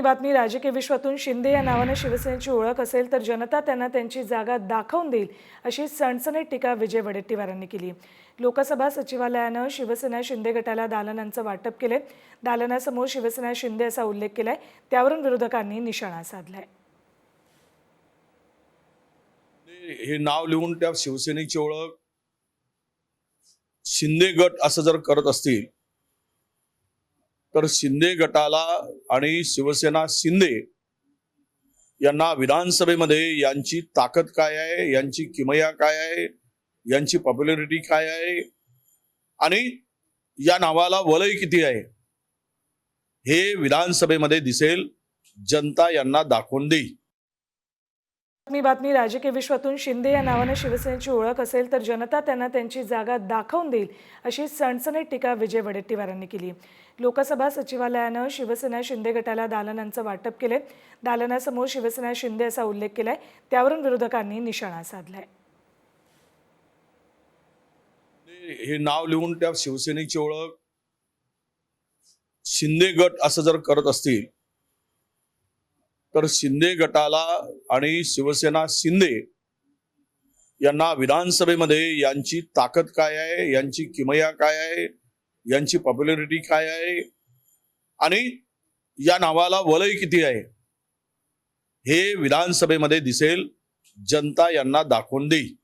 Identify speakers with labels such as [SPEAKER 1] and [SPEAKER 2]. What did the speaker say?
[SPEAKER 1] बातमी बातमी राजकीय विश्वातून शिंदे या नावानं शिवसेनेची ओळख असेल तर जनता त्यांना त्यांची जागा दाखवून देईल अशी सणसणीत टीका विजय वडेट्टीवारांनी केली. लोकसभा सचिवालयानं शिवसेना शिंदे गटाला दालनांचं वाटप केलंय. दालनासमोर शिवसेना शिंदे असा उल्लेख केलाय. त्यावरून विरोधकांनी निशाणा साधलाय.
[SPEAKER 2] हे नाव लिहून त्या शिवसेनेची ओळख शिंदे गट असं जर करत असतील तर शिंदे गटाला आणि शिवसेना शिंदे यांना विधानसभेमध्ये यांची ताकद काय आहे? यांची किमया काय आहे? यांची पॉप्युलॅरिटी काय आहे? आणि या नावाला वलय किती आहे? हे विधानसभेमध्ये दिसेल. जनता यांना दाखवून देईल.
[SPEAKER 1] मी बातमी राजकीय विश्वातून शिंदे या नावानं शिवसेनेची ओळख असेल तर जनता त्यांना त्यांची जागा दाखवून देईल अशी सणसणीत टीका विजय वडेट्टीवारांनी केली. लोकसभा सचिवालयानं शिवसेना शिंदे गटाला दालनांचं वाटप केलंय. दालनासमोर शिवसेना शिंदे असा उल्लेख केलाय. त्यावरून विरोधकांनी निशाणा साधलाय.
[SPEAKER 2] हे नाव लिहून त्या शिवसेनेची ओळख शिंदे गट असं जर करत असतील तर शिंदे गटाला आणि शिवसेना शिंदे यांना विधानसभेमध्ये यांची ताकद काय आहे? यांची किमया काय आहे? यांची पॉप्युलॅरिटी काय आहे? आणि या नावाला वलय किती आहे? हे विधानसभेमध्ये दिसेल. जनता यांना दाखवून देईल.